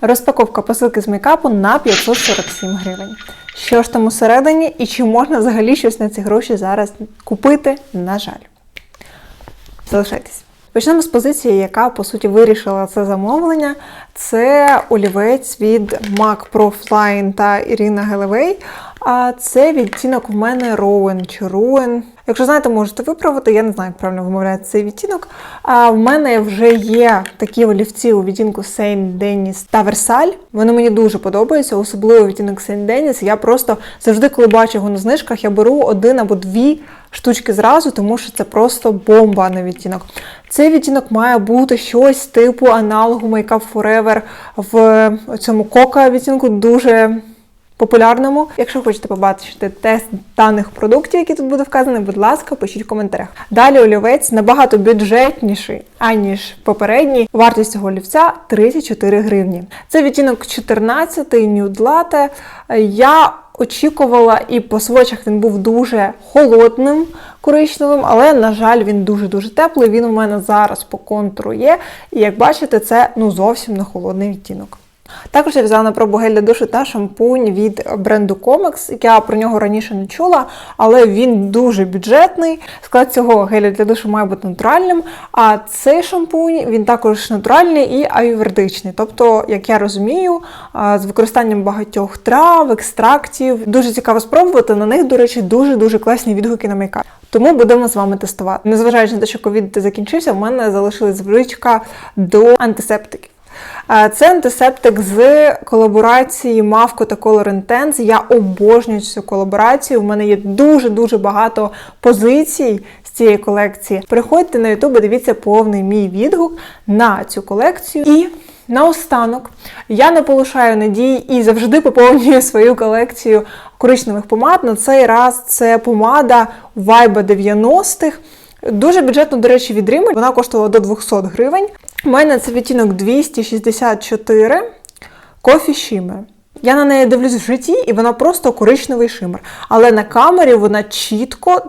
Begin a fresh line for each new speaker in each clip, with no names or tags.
Розпаковка посилки з мейкапу на 547 гривень. Що ж там усередині і чи можна взагалі щось на ці гроші зараз купити? На жаль. Залишайтесь. Почнемо з позиції, яка по суті вирішила це замовлення. Це олівець від MAC Pro Flying та Ірина Гелевей. А це відтінок в мене Rowan чи Ruin. Якщо знаєте, можете виправити. Я не знаю, як правильно вимовляється цей відтінок. А в мене вже є такі олівці у відтінку Denis та Versailles. Вони мені дуже подобаються, особливо відтінок Denis. Я просто завжди, коли бачу його на знижках, я беру один або дві штучки зразу, тому що це просто бомба на відтінок. Цей відтінок має бути щось типу аналогу Makeup Forever в цьому кока відтінку дуже популярному. Якщо хочете побачити тест даних продуктів, які тут буде вказані, будь ласка, пишіть в коментарях. Далі олівець набагато бюджетніший, аніж попередній. Вартість цього олівця 34 гривні. Це відтінок 14 Nude Latte. Я очікувала, і по свочах він був дуже холодним коричневим, але, на жаль, він дуже-дуже теплий. Він у мене зараз по контуру є. І як бачите, це ну зовсім не холодний відтінок. Також я взяла на пробу гель для душу та шампунь від бренду Comex. Я про нього раніше не чула, але він дуже бюджетний. Склад цього геля для душу має бути натуральним. А цей шампунь він також натуральний і аюрведичний. Тобто, як я розумію, з використанням багатьох трав, екстрактів. Дуже цікаво спробувати. На них, до речі, дуже-дуже класні відгуки на мейкап. Тому будемо з вами тестувати. Незважаючи на те, що ковід закінчився, в мене залишилась звичка до антисептиків. Це антисептик з колаборації Мавко та Color Intense. Я обожнюю цю колаборацію. У мене є дуже-дуже багато позицій з цієї колекції. Приходьте на YouTube, дивіться повний мій відгук на цю колекцію. І наостанок я не полишаю надій і завжди поповнюю свою колекцію коричневих помад. На цей раз це помада Vibe 90-х. Дуже бюджетно, до речі, від Rimmel. Вона коштувала до 200 гривень. У мене це відтінок 264 Coffee Shimmer. Я на неї дивлюсь в житті, і вона просто коричневий шимер. Але на камері вона чітко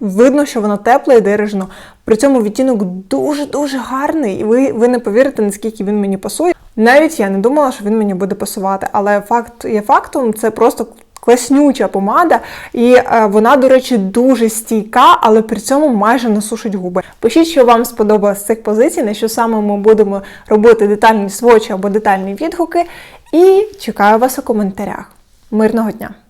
видно, що вона тепла і бережно. При цьому відтінок дуже-дуже гарний, і ви, ви не повірите, наскільки він мені пасує. Навіть я не думала, що він мені буде пасувати. Але факт є фактом, це просто класнюча помада, і е, вона, до речі, дуже стійка, але при цьому майже не сушить губи. Пишіть, що вам сподобалось з цих позицій, на що саме ми будемо робити детальні свочі або детальні відгуки. І чекаю вас у коментарях. Мирного дня!